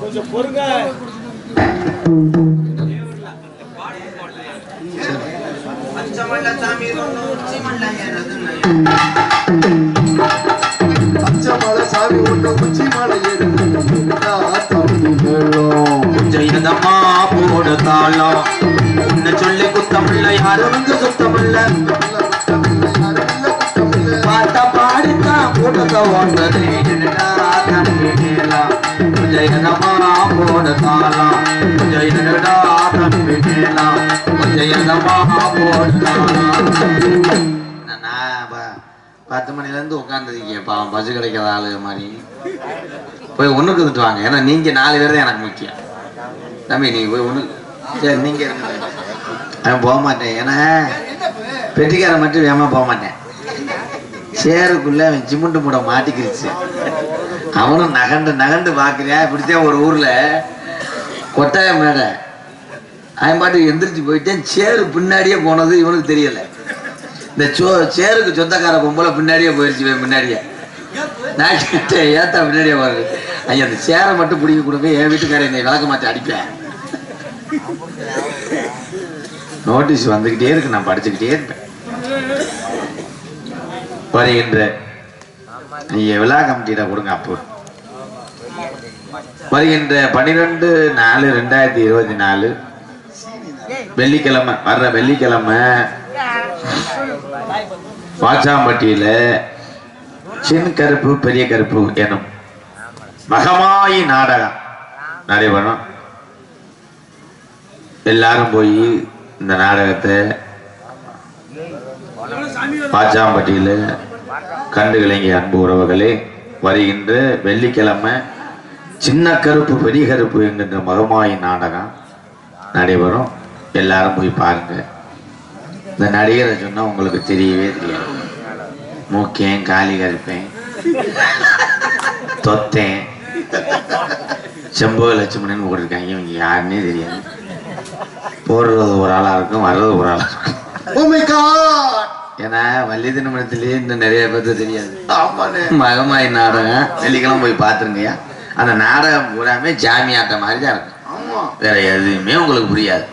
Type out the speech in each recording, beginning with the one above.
கொஞ்சம் பொறுங்க. பச்சைமலை சாமி ஒண்ணு உச்சி மலை ஜெயதம்மா போட தாளம். உன்னை சொல்லி குத்தமில்ல யாரும் வந்து சுத்தமில்ல பாட்டா பாடித்தான் ஓடுறது ஜெயதம்மா போட தாளம் ஜெயடா தம்பிடலாம் ஜெயதம்மா போட தாளம் பத்து மணில இருந்து உட்காந்துருக்கீங்க பாவம் பஸ் கிடைக்காத ஆளு மாதிரி. போய் ஒன்றுக்கு இருந்துட்டு வாங்க. ஏன்னா நீங்க நாலு பேர் தான் எனக்கு முக்கியம். தம்பி நீங்கள் போய் ஒண்ணு சரி நீங்க நான் போக மாட்டேன். ஏன்னா பெட்டிக்காரன் மட்டும் வேகமாக போக மாட்டேன். சேருக்குள்ள அவன் சிமெண்ட் மூட மாட்டிக்கிருச்சு. அவனும் நகண்டு நகண்டு பார்க்குறியா? இப்படித்தான் ஒரு ஊரில் கொட்டாய மேடை. அவன் பாட்டு எந்திரிச்சு போயிட்டேன். சேரு பின்னாடியே போனது இவனுக்கு தெரியலை. இந்த சோ சேருக்கு சொந்தக்கார பொம்பளை பின்னாடியே போயிடுச்சு முன்னாடியே. நான் கேட்டேன் ஏத்தா பின்னாடியே வருது ஐயா அந்த சேரை மட்டும் பிடிக்க கொடுங்க. என் வீட்டுக்காரன் என்னை விளக்க மாற்றி அடிப்பேன். நோட்டீஸ் வந்துக்கிட்டே இருக்கு. நான் படிச்சுக்கிட்டே இருப்பேன். வருகின்ற நீங்கள் விழா கமிட்டியிட கொடுங்க அப்போ. வருகின்ற பன்னிரெண்டு நாலு ரெண்டாயிரத்தி இருபத்தி நாலு. வெள்ளிக்கிழமை வர்ற வெள்ளிக்கிழமை வாச்சாம்பட்டியில சின்ன கருப்பு பெரிய கருப்பு எனும் மகமாயி நாடகம். நடைபெறும் எல்லாரும் போய் இந்த நாடகத்தை பாச்சாம்பட்டியில் கண்டு கலைஞ அன்பு உறவுகளே. வருகின்ற வெள்ளிக்கிழமை சின்ன கருப்பு பெரிய கருப்பு என்கின்ற மகமாயி நாடகம் நடைபெறும். எல்லாரும் போய் பாருங்க. இந்த நடிகரை சொன்னா உங்களுக்கு தெரியவே தெரியாது. மூக்கேன் காலி கருப்பேன். தொத்தேன். செம்பக லட்சுமணன் போட்டிருக்காங்க இவங்க யாருன்னே தெரியாது. போடுறது ஒரு ஆளா இருக்கும் வர்றது ஒரு ஆளா இருக்கும். Oh ஏன்னா வள்ளி திருமணத்திலேயே இன்னும் நிறைய பேருக்கு தெரியாது. மகமாய் நாடகம். வெள்ளிக்கிழமை போய் பார்த்துருங்கய்யா. அந்த நாடகம் பூராமே ஜாமியாட்ட மாதிரி தான் இருக்கும். வேற எதுவுமே உங்களுக்கு புரியாது.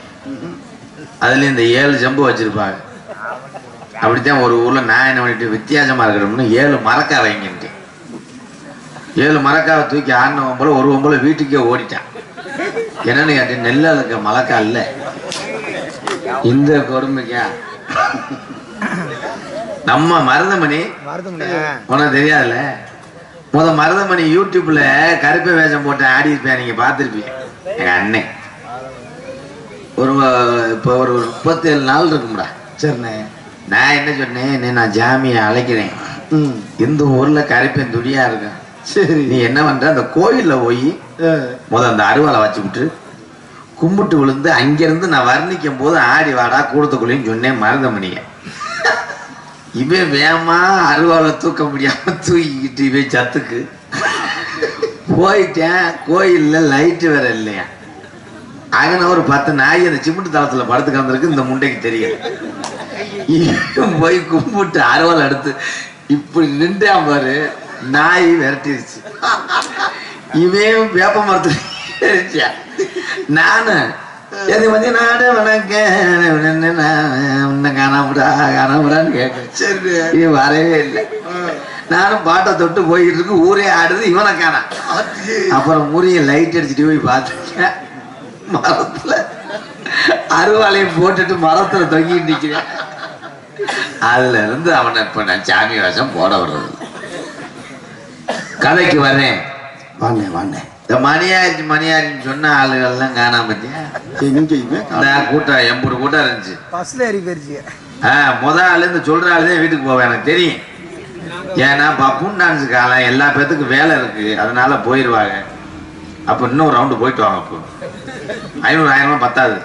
அதுல இந்த ஏழு ஜம்பு வச்சிருப்பாங்க. அப்படித்தான் ஒரு ஊர்ல நான் என்ன பண்ணிட்டு வித்தியாசமா இருக்கணும்னு ஏழு மரக்கா வைங்கிட்டு ஏழு மரக்காவை தூக்கி ஆடின ஒம்பளை ஒரு ஒம்பளை வீட்டுக்கே ஓடிட்டான். என்னன்னு கேட்டேன் நெல்ல இருக்க மலக்கா இல்ல. இந்த கொடுமைக்கா. நம்ம மருதமணி. உனக்கு தெரியாதுல்ல? முத மருதமணி யூடியூப்ல கருப்பு வேஷம் போட்டு ஆடி இருப்பேன் நீங்க பார்த்துருப்பீங்க. எங்க அண்ணன் ஒரு இப்போ ஒரு முப்பத்தேழு நாள் இருக்கும்டா. சரிண்ணே. நான் என்ன சொன்னேன்? நீ நான் ஜாமியை அழைக்கிறேன். இந்த ஊர்ல கருப்பேன் துடியா இருக்கேன்? சரி. நீ என்ன பண்ற? அந்த கோயில்ல போய் முத அந்த அருவாளை வச்சு விட்டு கும்பிட்டு விழுந்து அங்கிருந்து நான் வர்ணிக்கும் போது ஆடி வாடா கூடத்துக்குள்ளேன்னு சொன்னேன் மருதமணிய. இவன் வேமா அருவாளை தூக்க முடியாம தூக்கிக்கிட்டு இவன் சத்துக்கு. போயிட்டேன் கோயில்ல லைட்டு வேற இல்லையா. அங்கே ஒரு பத்து நாய் அந்த சிமெண்ட் தளத்தில் படுத்து கிடந்திருக்கு இந்த முண்டைக்கு தெரியல. இவன் போய் கும்பிட்டு அருவாள் எடுத்து இப்படி நின்றேன் பாரு நாய் விரட்டிருச்சு. இவன் வேப்ப மரத்துல நானு எது வந்து நாடு வணக்க உன்னை காணாமடா காணாமடான்னு கேட்க சரி. இவன் வரவே இல்லை. நானும் பாட்டை தொட்டு போயிட்டு இருக்கு ஊரே ஆடுது இவனை காணா. அப்புறம் முறிய லைட் அடிச்சுட்டு போய் பார்த்துருக்கேன் மரத்துல அருவாளையும் போட்டுட்டு மரத்துல தொங்கிட்டு நிக்கிறேன். அதுல இருந்து அவனை இப்ப நான் சாமி வேஷம் போட விடுறது. கதைக்கு வரேன் வாங்க வாங்க. இந்த மணியாச்சு மணியாச்சுன்னு சொன்ன ஆளுகள்லாம் காணாம பத்தியா கூட்டம் கூட்டம் இருந்துச்சு. பஸ்ல ஏறி போயிருச்சு ஆ முத ஆளு இந்த சொல்ற ஆளு தான் வீட்டுக்கு போவேன் எனக்கு தெரியும். ஏன்னா பப்புன் டான்ஸ் காலம் எல்லா பேத்துக்கும் வேலை இருக்கு அதனால போயிடுவாங்க அப்போ இன்னும் ரவுண்டு போயிட்டு வாங்க அப்போ. ஐநூறு ஆயிரம் பத்தாது.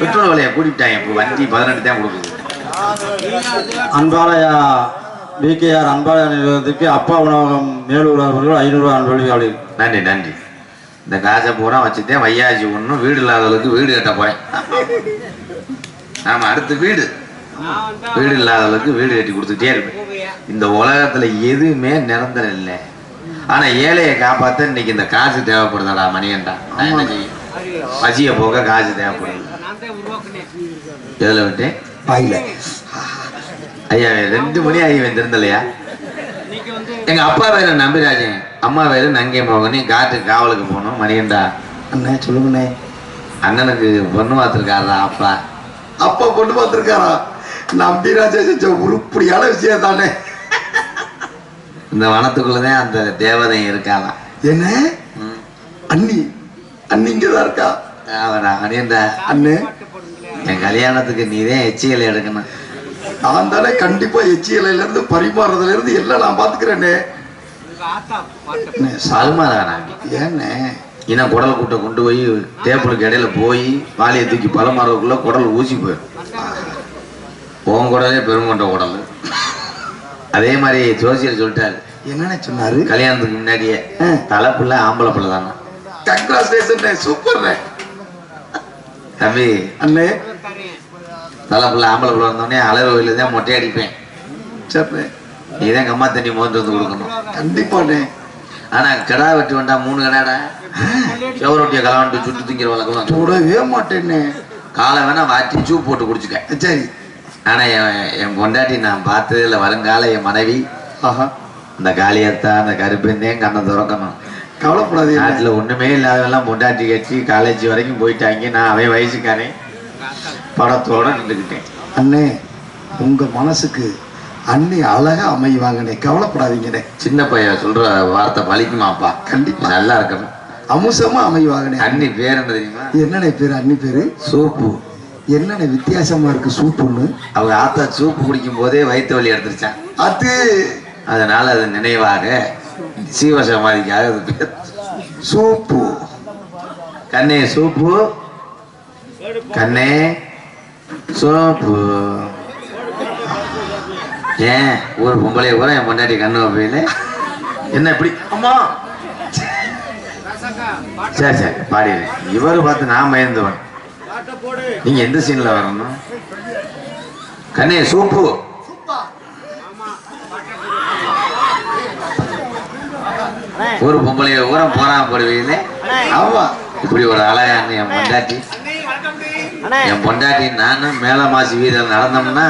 பெட்ரோல் விலையை கூட்டிட்டாங்க இப்போ வண்டி பதினெட்டு தான் கொடுக்குது. அன்பாலயா பிகேஆர் அன்பாலயா நிறுவனத்துக்கு அப்பா உணவகம் மேலூர் அவர்கள் ஐநூறு அன்பொழி அப்படி நன்றி நன்றி. இந்த காசை பூரா வச்சுட்டேன் வையாச்சி ஒன்றும் வீடு இல்லாதவளுக்கு வீடு கட்ட போறேன். ஆமா அடுத்து வீடு. வீடு இல்லாதவளுக்கு வீடு கட்டி கொடுத்துட்டே இருப்பேன். இந்த உலகத்துல எதுவுமே நிரந்தரம் இல்லை. ஆனா ஏழையை காப்பாத்த இன்னைக்கு இந்த காசு தேவைப்படுதாடா மணிகண்டா செய்ய? பசிய போக காசு தேவைப்படுது. எதுல விட்டேன்? ஐயா ரெண்டு மணி ஆகி வந்திருந்தலையா எங்க அப்பா வேற நம்பிராஜன். அம்மா வேற நங்கை மோகனி காட்டுக்கு காவலுக்கு போகணும். மணிகண்டா. அண்ணே சொல்லுங்கண்ணே. அண்ணனுக்கு பொண்ணு பார்த்துருக்காரா அப்பா? அப்பா பொண்ணு பார்த்துருக்காரா? நம்பிராஜா செஞ்ச உருப்படியான விஷயம் தானே இந்த வனத்துக்குள்ளதான் அந்த தேவதை இருக்காளாம். என்ன. அண்ணி அண்ணி இங்கதான் இருக்கா? அவரா மணிகண்டா. அண்ணே. என் கல்யாணத்துக்கு நீதான் எச்சியல் எடுக்கணும். நான் தானே கண்டிப்பா எச்சியலையில இருந்து பரிமாறுறதுல இருந்து எல்லாம் நான் பாத்துக்கிறேனே அண்ணே, சா- சல்மாதானா? ஏண்ணே இன்னும் குடல் கூட்ட கொண்டு போய் டேபிளுக்கு இடையில போய் வாலியை தூக்கி பழமாறதுக்குள்ள குடல் ஊசி போயிடும். உன் குடலே பெருங்கொண்ட குடல். அதே மாதிரி ஜோசியர் சொல்லிட்டாரு. என்னண்ணே சொன்னாரு? கல்யாணத்துக்கு முன்னாடியே. தலை பிள்ளை ஆம்பளை பிள்ளை தானே? கங்க்ராச்சுலேஷன் சூப்பர்ண்ணே. தம்பி அண்ணே. தலை பிள்ளை ஆம்பளை பிள்ளை வந்தோடனே அலர் கோயில தான் மொட்டை அடிப்பேன் சரிண்ணே நீ தான் கம்மா தண்ணி மோந்து வந்து கொடுக்கணும். கண்டிப்பாண்ணே. ஆனா கடா வெட்டி வேண்டா மூணு கடாடா? செவரொட்டிய கலவாண்டு சுட்டு திங்கிற வழக்கம் தொடவே மாட்டேன்னே காலை வேணா வாட்டி சூப் போட்டு குடிச்சுக்க. சரி. ஆனா என் என் பொண்டாட்டி நான் பார்த்ததுல வருங்கால என் மனைவி. ஆஹா. இந்த காளியத்தா அந்த கருப்பந்தேன் கண்ணை திறக்கணும். கவலைப்படாதீங்க. நாட்டுல ஒண்ணுமே இல்லாதவெல்லாம் பொண்டாட்டி கட்சி காலேஜ் வரைக்கும் போயிட்டாங்க. நான் அவன் வயசுக்காரன். படத்தோட நின்றுக்கிட்டேன். அண்ணே உங்க மனசுக்கு அண்ணி அழகா அமைவாங்கண்ணே கவலைப்படாதீங்கண்ணே சின்ன பையன் சொல்ற வார்த்தை பலிக்குமாப்பா கண்டிப்பா. நல்லா இருக்கணும். அமுசமா அமைவாங்கண்ணே அண்ணி பேர் என்ன தெரியுமா? என்னண்ணே பேரு அண்ணி பேரு? சூப்பு. என்னண்ணே வித்தியாசமா இருக்கு சூப்புன்னு? அவங்க ஆத்தா சூப்பு குடிக்கும் போதே வயிற்று வலி எடுத்துருச்சான். அது? அதனால அது நினைவாக சீவ சமாதிக்காக அது பேர். சூப்பு. கண்ணே சூப்பு. கண்ணே சோப்பு. ஏன்? ஒரு பொம்பளை கூட என் பொண்டாட்டி கண்ணு அப்படின்னு என்ன இப்படி? அம்மா! சரி சரி பாடிடு. இவர் பார்த்து நான் பயந்தவன். நீங்க எந்த சீன்ல வரணும்? கண்ணே சூப்பு. ஒரு பொம்பளைய ஊரம் போறான் போடுவீங்களே ஆமா. இப்படி ஒரு அழகான என் பொண்டாட்டி. என் பொண்டாட்டி நானும் மேல மாசி வீரர் நடந்தோம்னா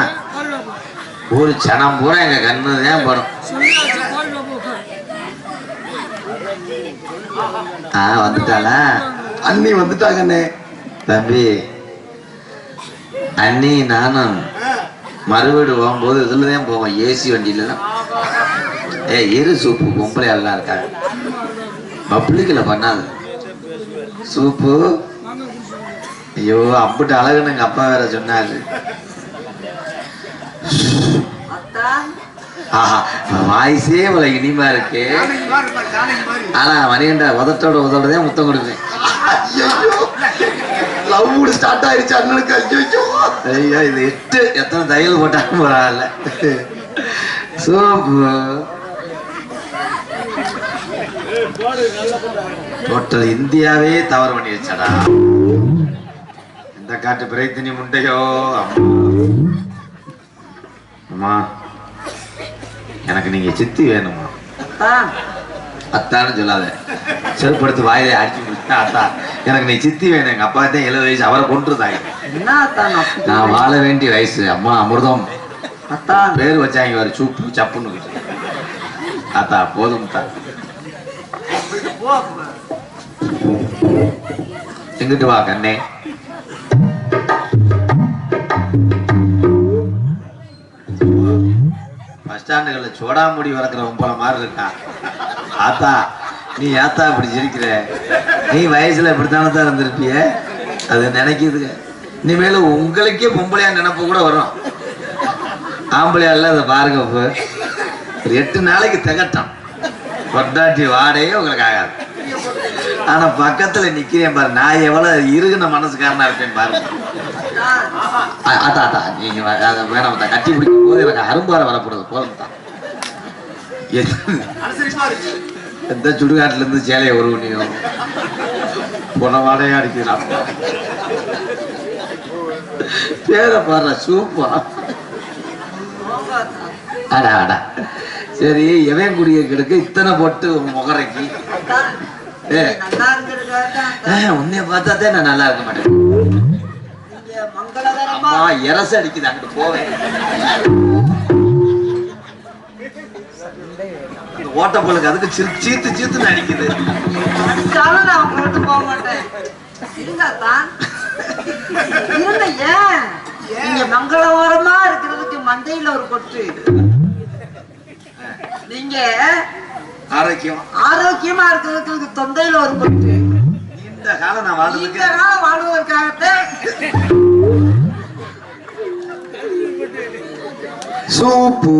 ஒரு சனம் பூரா எங்க கண்ணு தான் படும். ஆ வந்துட்டாளா? அண்ணி வந்துட்டாங்கண்ணே தம்பி அண்ணி நானும் மறுவீடு போகும்போது இதுல தான் போவோம் ஏசி வண்டியில ஏ இரு சூப்பு பொம்பளை எல்லாம் இருக்காங்க. பப்ளிக்ல பண்ணாது. சூப்பு? ஐயோ அம்பிட்டு அழகுன்னு எங்க அப்பா வேற சொன்னாரு. வாய்ஸே இவ்வளவு இனிமா இருக்கு. ஆனா மணிகண்டா உதட்டோட உதட்டோட முத்தம் கொடுப்பேன். ஐயோ லவ் ஸ்டார்ட் ஆயிருச்சு அண்ணனுக்கு. ஐயோ ஐயோ இது எட்டு எத்தனை தையல் போட்டாலும் பரவாயில்ல. சூப்பு. டோட்டல் இந்தியாவே தவறு பண்ணி வச்சடா. இந்த காட்டு பிரைத்தினி முண்டையோ அம்மா. எனக்கு நீங்க சித்தி வேணுமா அத்தான்னு சொல்லாத. செருப்படுத்து வாயில அடிச்சு முடிச்சா அத்தா. எனக்கு நீ சித்தி வேணும் எங்க அப்பா தான் எழுபது வயசு அவரை கொண்டுருந்தாங்க நான் வாழ வேண்டிய வயசு அம்மா அமிர்தம். பேர் வச்சாங்க ஒரு சூப்பு சப்புன்னு அத்தா போதும் தா எங்கிட்டு வா கண்ணே? பஸ் ஸ்டாண்டுகளில் சோடாமுடி வளர்க்குற மாதிரி இருக்கா? ஆத்தா நீ ஏத்தா இப்படி சிரிக்கிற. நீ வயசில் இப்படித்தானே தான் இருந்திருப்பிய? அது நினைக்கிதுங்க இனிமேல் உங்களுக்கே பொம்பளையா நினப்பு கூட வரும். ஆம்பளையா இல்ல அதை பாருங்க இப்போ ஒரு எட்டு நாளைக்கு திகட்டம். கொண்டாட்டி வாடையே உங்களுக்கு ஆகாது. ஆனால் பக்கத்தில் நிற்கிறேன் பாரு நான் எவ்வளோ இருகுன மனசுக்காரனா இருப்பேன் பாருங்க. அத்தா அத்தா நீங்க வேணாம் அத்தா. கட்டி பிடிக்கும் போது எனக்கு அரும்பார வரப்படுது போதும் தான் எந்த சுடுகாட்டுல இருந்து சேலையை ஒரு நீங்க போன வாடையா அடிக்கலாம் பேரை பாடுற சூப்பா. அடா அடா. சரி எவன் குடிய கிடக்கு? இத்தனை போட்டு முகரைக்கு. தான். உன்னைய பார்த்தாதே நான் நல்லா இருக்க மாட்டேன். அம்மா. எரச அடிக்குது அங்கிட்டு போவேன் இந்த ஓட்டப்பொழுக்கு அதுக்கு சீத்து சீத்துன்னு அடிக்குது. நான் போட்டு போக மாட்டேன். ஏன்? நீங்க மங்களகரமா இருக்கிறதுக்கு மண்டையில ஒரு கொட்டு. நீங்க ஆரோக்கியம். ஆரோக்கியமா இருக்கிறதுக்கு தொண்டையில ஒரு கொட்டு. இந்த காலம் நான் வாழ்றதுக்கு இந்த காலம் வாழ்வதற்காகத்தான். சூப்பு.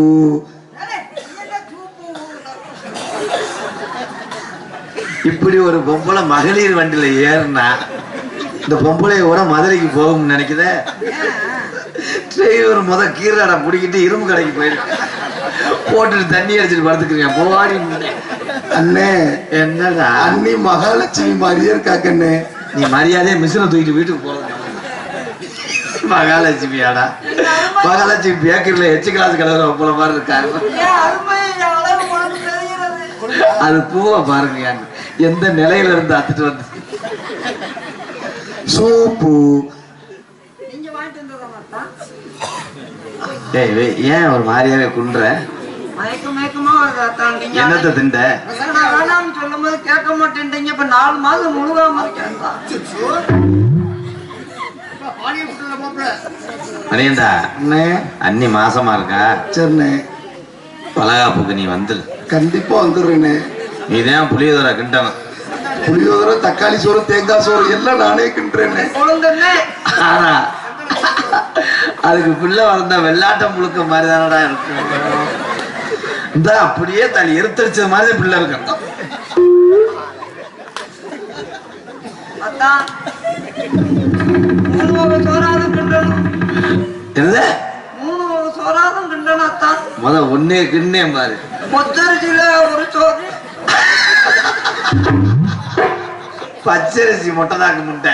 இப்படி ஒரு பொம்பளை மகளிர் வண்டியில ஏறுனா இந்த பொம்பளைய கூட மதுரைக்கு போகும்னு நினைக்குத? டிரைவர் முத கீரடை பிடிக்கிட்டு இரும்பு கடைக்கு போயிருக்கு போட்டுட்டு தண்ணி அடிச்சிட்டு படுத்துக்கிறீங்க. போவாடி அண்ணே என்னடா? அண்ணி மகாலட்சுமி மாதிரியே இருக்காக்கண்ணே. நீ மரியாதையா மிஷினை தூக்கிட்டு வீட்டுக்கு போறது மகாலட்சுமியாடா. மகாலட்சுமி பேக்கரியில எச்சு கிளாஸ் கலர் போல மாதிரி இருக்காரு அது பூவை பாருங்க. எந்த நிலையில இருந்து அத்துட்டு வந்து. சூப்பு. ஏன் ஒரு மாதிரியாவே குன்ற? என்னத்தை திண்ட? வேணாம்னு சொல்லும் போது கேட்க மாட்டேன்றீங்க. இப்ப நாலு மாதம் முழுகாம இருக்கேன் மணியண்டா அண்ணே அண்ணி மாசமா இருக்கா? சரிண்ணே பலகாப்புக்கு நீ வந்துரு. கண்டிப்பா வந்துடுறேண்ணே. நீ தான் புளியோதரை கிண்டணும். புளியோதரை தக்காளி சோறு தேங்காய் சோறு எல்லாம் நானே கிண்டுறேண்ணே. ஆனா அதுக்கு பிள்ளை வளர்ந்த வெள்ளாட்டம் முழுக்க மாதிரி தானடா இருக்கும் இந்த அப்படியே தள்ளி எரித்தடிச்சது மாதிரி பிள்ளை இருக்கும் அதான் மூணு வகை சோறாதும் கிண்டணும் என்னது மூணு சோறாதும் கிண்டணும் அத்தான் முத ஒன்னே கிண்ணே பாரு. கொத்தரிசியில ஒரு சோறு. பச்சரிசி முட்டை தாக்கு முட்டை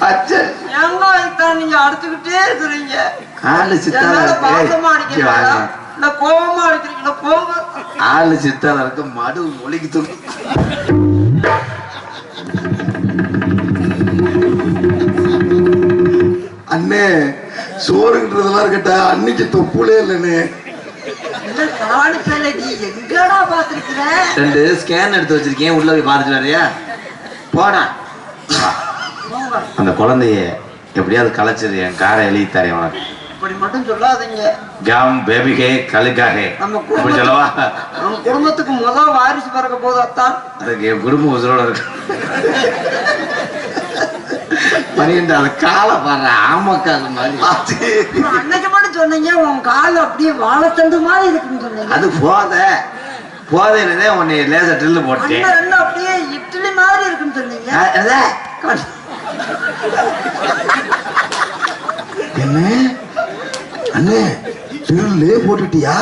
பச்சை ஏங்காய்த்தான் நீங்க அடிச்சுக்கிட்டே இருக்கிறீங்க? ஆளு சித்தால. பாசமா அடிக்கிறீங்களா. இல்ல கோபமா அடிக்கிறீங்களா? போங்க. ஆளு சித்தால இருக்க மடு மொழிக்கு துணி அண்ணே சோறுன்றதெல்லாம் இருக்கட்ட அன்னைக்கு தொப்புலே பாத்திருக்கிற ரெண்டு ஸ்கேன் எடுத்து வச்சிருக்கேன். உள்ள போய் பார்த்துட்டு வரியா போடா அந்த குழந்தைய எப்படியாவது கலைச்சிரு என் காரை எழுதி தரேன் உனக்கு. இப்படி மட்டும் சொல்லாதீங்க. ஜாம் பேபிகே கலுக்காகே நம்ம அப்படி சொல்லவா? குடும்பத்துக்கு நம்ம குடும்பத்துக்கு முதல் வாரிசு பிறக்க போது அத்தான். அதுக்கு என் குடும்ப உசுரோட இருக்கு. பனிரெண்டு அது காலை பாரு ஆமக்காது மாதிரி. அன்னைக்கு மட்டும் சொன்னீங்க உன் கால் அப்படியே வாழைத்தண்டு மாதிரி இருக்குன்னு சொன்னீங்க. அது போத. போதையிலே உன்னை லேசா ட்ரில்லு போட்டேன். அப்படியே இட்லி மாதிரி இருக்குன்னு சொன்னீங்க? என்ன? அண்ணே திருளே போட்டுட்டியா?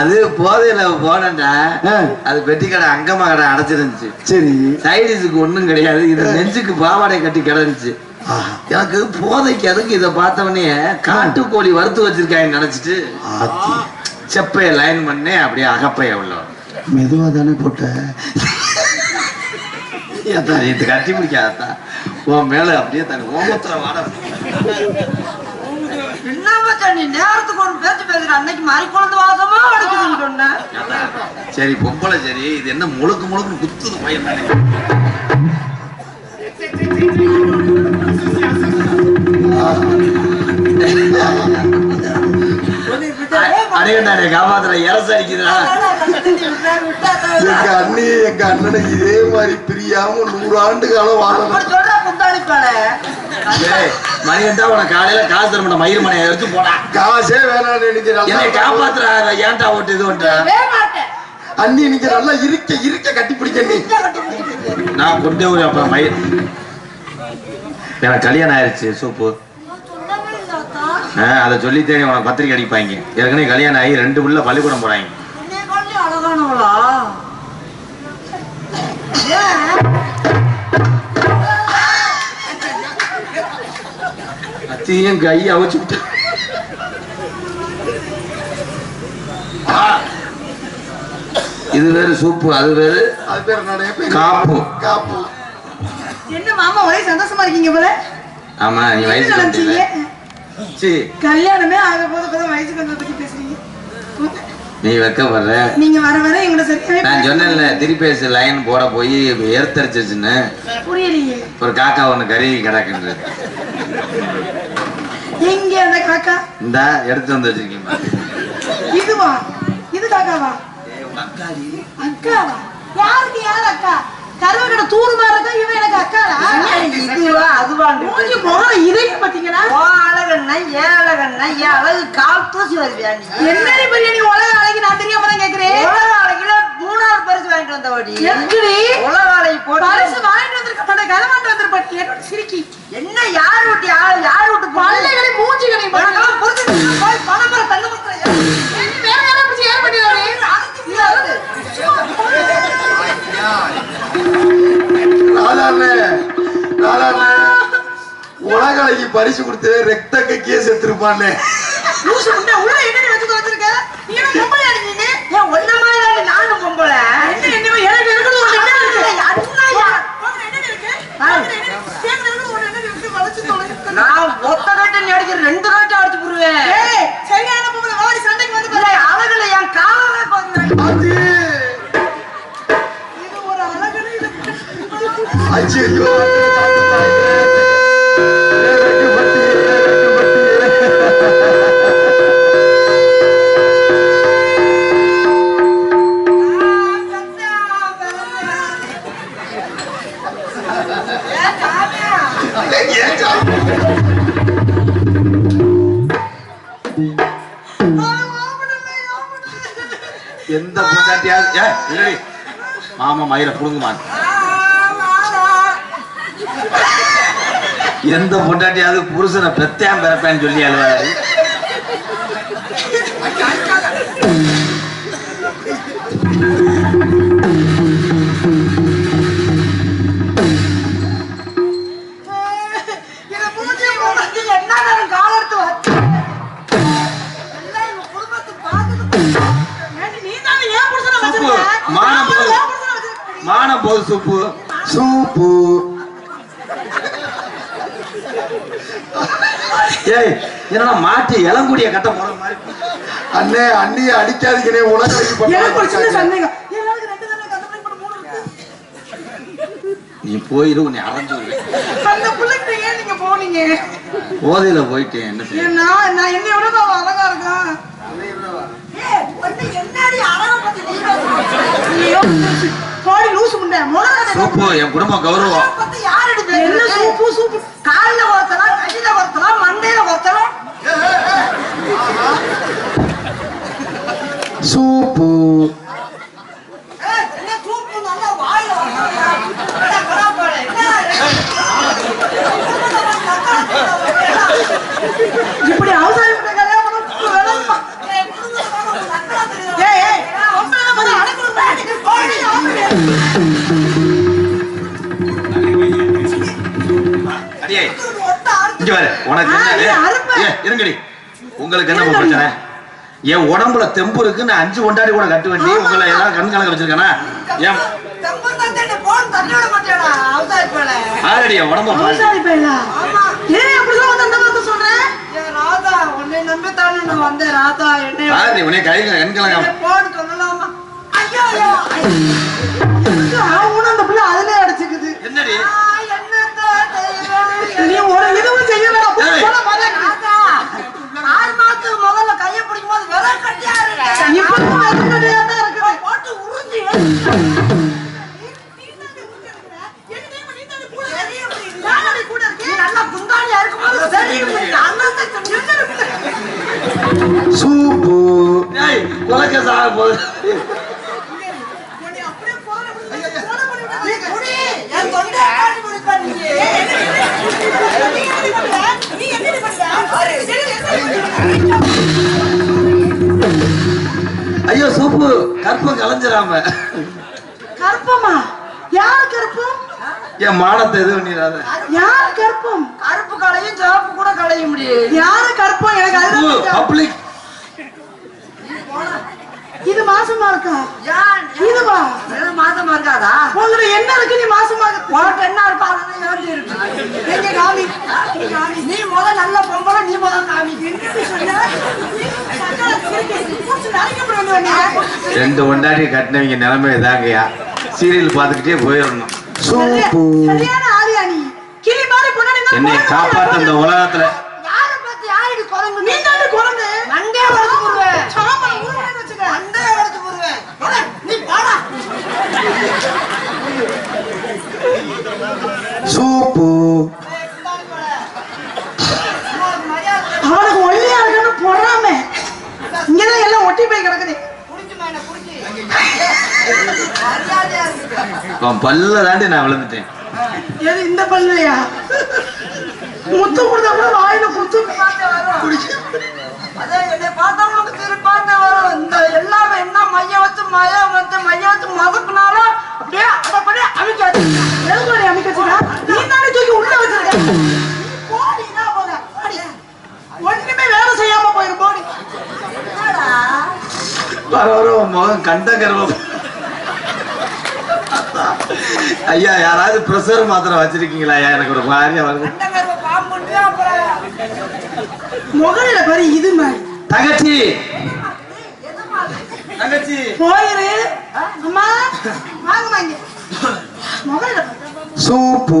அது போதையில போனேன்டா. அது பெட்டி கடை அங்கம்மா கடை அடைச்சிருந்துச்சு. சரி. சைடிஸுக்கு ஒண்ணும் கிடையாது. இது நெஞ்சுக்கு பாவாடை கட்டி கிடந்துச்சு. எனக்கு போதைக்கு அதுக்கு இதை பார்த்தவனே காட்டுக்கோழி வறுத்து வச்சிருக்காங்க நினைச்சிட்டு செப்பைய லைன் பண்ணி அப்படியே அகப்பைய உள்ள மெதுவா தானே போட்ட? இது கட்டி பிடிக்காதா உன் மேல அப்படியே தன் ஓமத்துல வாட என்ன மச்சான் நீ நேரத்துக்கு ஒரு பேச்சு பேசுற? அன்னைக்கு மாதிரி குழந்தை வாசமா அடிக்குதுன்னு சொன்னேன் சரி பொம்பளை சரி. இது என்ன முழுக்க முழுக்க குத்துது பையன். அடையண்டானே காப்பாத்துற. இறச அடிக்குதுடா. எங்க அண்ணி எங்க அண்ணனை இதே மாதிரி பிரியாம நூறு ஆண்டு காலம் வாழணும். மணிகண்டா உனக்கு காலையில காசு தர மாட்டேன் மயிர் மனையை எடுத்து போடா. காசே வேணாம் நீங்க என்னை காப்பாத்துற ஏன்டா ஓட்டு இது ஒன்ற அண்ணி நீங்க நல்லா இருக்க இருக்க கட்டி பிடிக்க நான் கொண்டே ஒரு அப்ப மயிர் எனக்கு கல்யாணம் ஆயிருச்சு சூப்பு. ஆ, அதை சொல்லித்தேன் உனக்கு பத்திரிக்கை அடிப்பாங்க. ஏற்கனவே கல்யாணம் ஆகி ரெண்டு புள்ள பள்ளிக்கூடம் போறாங்க. அழகானவளா? ஏன் அத்தையும் கையை அவிச்சு இது வேறு சூப்பு அது வேறு அது பேர் என்னடே? காப்பு. காப்பு என்ன மாமா ஒரே சந்தோஷமா இருக்கீங்க போல ஆமா நீ வயசுக்கு நினைச்சீங்க வந்துட்டீல. சீ கல்யாணமே ஆக போது வயசுக்கு வந்ததை பத்தி பேசுறீங்க. நீ வெக்கப்படுற நீங்க வர வர எங்களை சரியாவே நான் பேச சொன்னேன்ல திருப்பேசு லைன் போட போய் எர்த்தரிச்சிருச்சுன்னு புரியலையே ஒரு காக்கா ஒண்ணு கருவி கிடக்குன்றது எங்க அந்த காக்கா? இந்த எடுத்து வந்து வச்சிருக்கீங்க. இதுவா? இது காக்காவா? அக்காவா? யாருக்கு யார் அக்கா? கருவக்கடை தூரு மாதிரி இருக்கா? இவன் எனக்கு அக்காடா? இதுவா அதுவான்னு மூஞ்சி முகம் இதையும் பாத்தீங்கன்னா ஓ அழகண்ணா ஏன் அழகண்ணா ஏன் அழகு கால் தூசி வருவியா நீ? என்னடி பெரிய நீ உலக அழகி நான் தெரியாம தான் கேக்குறேன் மூணாவது பரிசு வாங்கிட்டு வந்தவடி அழகி போட்டு. பரிசு வாங்கிட்டு வந்திருக்க கலமாட்டு வந்திருப்பாட்டி என்னோட சிரிக்கி. என்ன யார் விட்டு யார் யார் விட்டு பல்லைகளை மூஞ்சிகளை புரிஞ்சுக்கிட்டு போய் பணம் பெற தள்ளு வேற யாரும் பிடிச்சி ஏற மாட்டேன் ராதாண்ணே ராதாண்ணே உலக அழகி பரிசு கொடுத்து ரெக்த கைக்கே செத்துருப்பானே லூசு உள்ள என்ன வச்சு வச்சிருக்க நீ என்ன பொம்பளை ஏன் ஒன்ன மாதிரி நானும் பொம்பளை. என்ன என்ன எனக்கு இருக்குது ஒரு என்ன இருக்கு? அண்ணா என்ன இருக்கு? நான் ஒத்த கட்டு அடிக்கிற ரெண்டு கட்டு அடிச்சு போடுவேன். ஏய் சரியான பொம்பளை? வாடி சண்டைக்கு வந்து பாரு. அழகுல என் இது ஒரு அழகான இது ஐயோ எந்த பொண்டாட்டியாவது ஏ இல்லடி. மாமா மயில புடுங்குமா எந்த பொண்டாட்டியாவது புருஷனை பெத்தையாம் பிறப்பேன்னு சொல்லி அழுவாரு. மாட்டி இளங்குடிய கட்ட போற மாதிரி. அண்ணே அண்ணிய அடிக்காதீங்கனே உலக சந்தேகம். நீ போயிரு உன்னை அரைஞ்சு விடுவேன். அந்த பிள்ளைகிட்ட ஏன் நீங்க போனீங்க? போதையில போயிட்டு என்ன செய்ய? ஏன்னா நான் என்னை விட அவன் அழகா இருக்கான். சூப்பு என் குடும்ப கௌரவம். என்ன? Soup soup? என் உடம்புல தெம்பு இருக்கு நான் அஞ்சு கொண்டாடி கூட கட்டு வேண்டி உங்களை எல்லாம் கண் கணக்கு வச்சிருக்கேனா? ஏன் தெம்பு தந்தேன்னு போன் தள்ளி விட மாட்டேடா, அவசாரி சூப்பு. ஏய் கொலைக்க சாக போகுது? நீ குடி என் தொண்டை காட்டி முடிப்பா நீ நீ என்ன ஐயோ சூப்பு. கற்பம் யார் கற்பம்? என் மானத்தை எது பண்ணிடாத? யார் கற்பம்? கருப்பு களையும் சிவப்பு கூட களைய முடியாது. யாரு கற்பம்? எனக்கு அதுதான். பப்ளிக் இது மாசமா இருக்கா? இதுவா? இது மாசமா இருக்காதா? உங்களை என்ன இருக்கு நீ மாசமா இருக்கு? உனக்கு என்ன இருக்கோ அதுதான் ஏந்தி இருக்கு. எங்க காமி. நீ முத நல்ல பொம்பளை நீ முத காமி. ரெண்டு ஒண்டாடி கட்டினவங்க நிலைமை இதாங்கய்யா. சீரியல் பார்த்துக்கிட்டே போயிடணும். சரியான ஆளியா நீ? கிளி மாதிரி பொண்ணு என்னை காப்பாத்த இந்த உலகத்துல. யாரை பார்த்து யாருக்கு குரங்கு? நீ தாண்டி குழந்தை மண்டே வளர்த்து போடுவேன் சாமா ஊருன்னு வச்சுக்க. மண்டே வளர்த்து போடுவேன் போடா, நீ பாடா சூப்பு. அவனுக்கு ஒல்லியா இருக்கணும் பொறாம இங்கதான் எல்லாம் ஒட்டி போய் கிடக்குது. பல்ல தாண்டி நான் விழுந்துட்டேன். இந்த பல்லையா முத்து கொடுத்தா கூட வாயில குத்து அதே என்னை பார்த்தா உனக்கு திருப்பாந்த வரும். இந்த எல்லாமே என்ன மையம் வச்சு மையம் வச்சு மையம் வச்சு மதக்குனாலும் அப்படியே அதை பண்ணி அமைக்காது எதுக்கு அமைக்கச்சுடா நீ தானே தூக்கி உள்ள வச்சிருக்க. ஒண்ணுமே வேலை செய்யாம போயிரு போடி. வர வர முகம் கண்ட கர்வம் ஐயா யாராவது ப்ரெஷர் மாத்திரை வச்சிருக்கீங்களா? ஐயா எனக்கு ஒரு மாதிரியா வருது. முகலில பாரு இது மாதிரி. தங்கச்சி! தங்கச்சி! போயிரு. அம்மா வாங்க வாங்க முகலில பாரு. சூப்பு.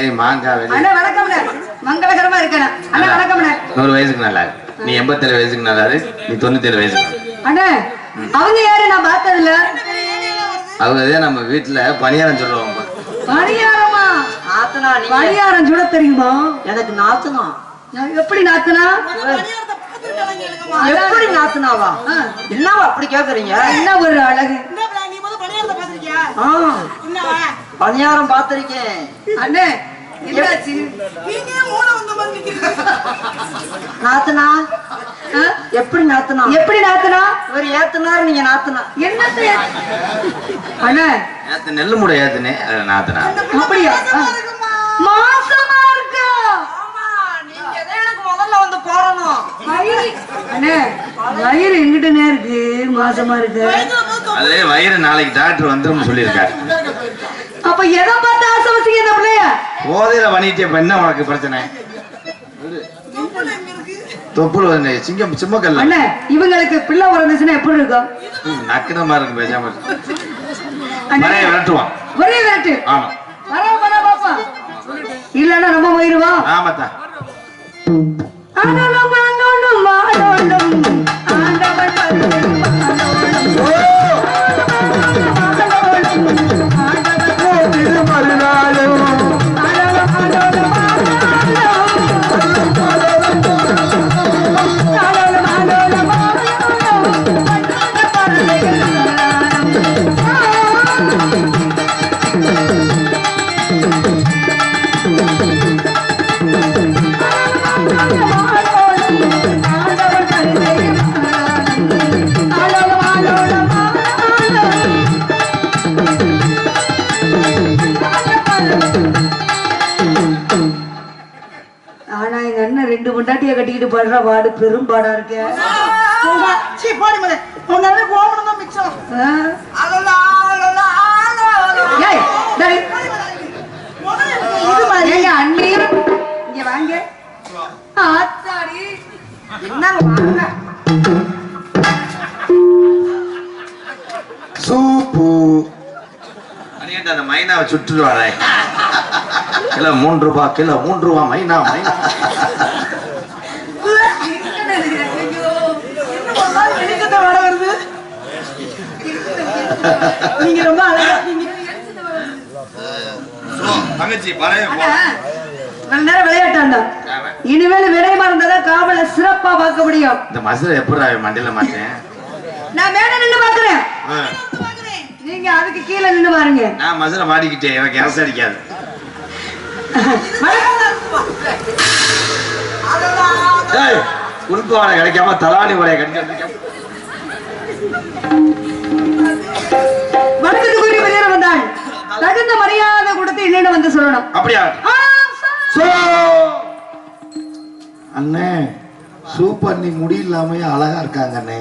ஏய் மாங்கா வெளியே அண்ணா வணக்கம்ண்ணே. மங்களகரமா இருக்கணும் அண்ணா வணக்கம்ண்ணே. நூறு வயசுக்கு நல்லா இருக்கு. நீ எண்பத்தேழு வயசுக்கு நல்லா. நீ தொண்ணூத்தேழு வயசுக்கு. அண்ணா அவங்க யாரு? நான் பார்த்ததில்ல. அவங்க இதே நம்ம வீட்டுல பணியாரம் சொல்லுவாங்க. பணியாரமா? நாத்தனா நீ பணியாரம் சுட தெரியுமா? எனக்கு நாத்தனா. நான் எப்படி நாத்துனா? எப்படி நாத்தனாவா? என்னவா அப்படி கேக்குறீங்க? என்ன ஒரு அழகு? நீ முதல்ல பணியாரத்தை பார்த்திருக்கியா? பணியாரம் பார்த்திருக்கேன். அண்ணே என்னாச்சு நீங்க வந்த மாதிரி நிக்கிறீங்க? நாத்தனா? எப்படி நாத்தனா? எப்படி நாத்துனா? இவர் ஏத்துனாரு நீங்க நாத்தனா. என்னத்தை அண்ணே. நெல்லு மூடை ஏத்துனே நாத்துனா. அப்படியா? மாசமா இருக்கா? ஆமா நீங்க தான் எனக்கு அண்ணே வயிறு எங்கிட்டனே இருக்கு? மாசமா இருக்கு. அது வயிறு நாளைக்கு டாக்டர் வந்துரும் சொல்லியிருக்காரு. அப்ப எதை பார்த்து ஆசை வச்சீங்க இந்த பிள்ளைய? போதையில பண்ணிட்டு என்ன உனக்கு பிரச்சனை? தொப்புள் வந்து சிங்கம் சிம்மக்கல்ல அண்ணே இவங்களுக்கு பிள்ளை பிறந்துச்சுன்னா எப்படி இருக்கும்? நக்கின மாதிரி இருக்கு பேசாம மழையை விரட்டுவான். ஒரே விரட்டு. ஆமா. வர வர பாப்பா இல்லன்னா நம்ம போயிருவா ஆமாத்தான் ஆனாலும் ஆனாலும் ஆனாலும் ஆண்டவன். இங்க வாங்க. ஆத்தாடி. என்ன வாங்க. சூப்பு. அந்த மைனாவை வரேன் கிலோ மூன்று ரூபா கிலோ மூன்று ரூபா மைனா மைனா என்ன ஒரு நாள் வெளிச்சத்தை வர வருது. நீங்க ரொம்ப அழகா இருக்கீங்க. தங்கச்சி பழைய நல்ல நேரம் விளையாட்டாண்டா? இனிமேல் விடை மறந்ததான் காவலை சிறப்பா பார்க்க முடியும். இந்த மசுரை எப்படி மண்டியில மாட்டேன் நான் மேல நின்னு பாக்குறேன் நீங்க அதுக்கு கீழே நின்னு பாருங்க. நான் மசுரை மாட்டிக்கிட்டேன் எனக்கு அரசு அடிக்காது. உறுப்பு வாடகை கிடைக்காம தலாணி வாடகை கிடைக்காம வந்தாள் தகுந்த மரியாதை கொடுத்து என்னன்னு வந்து சொல்லணும்? அப்படியா. அண்ணே சூப்பர் நீ முடி இல்லாம அழகா இருக்காங்க அண்ணே.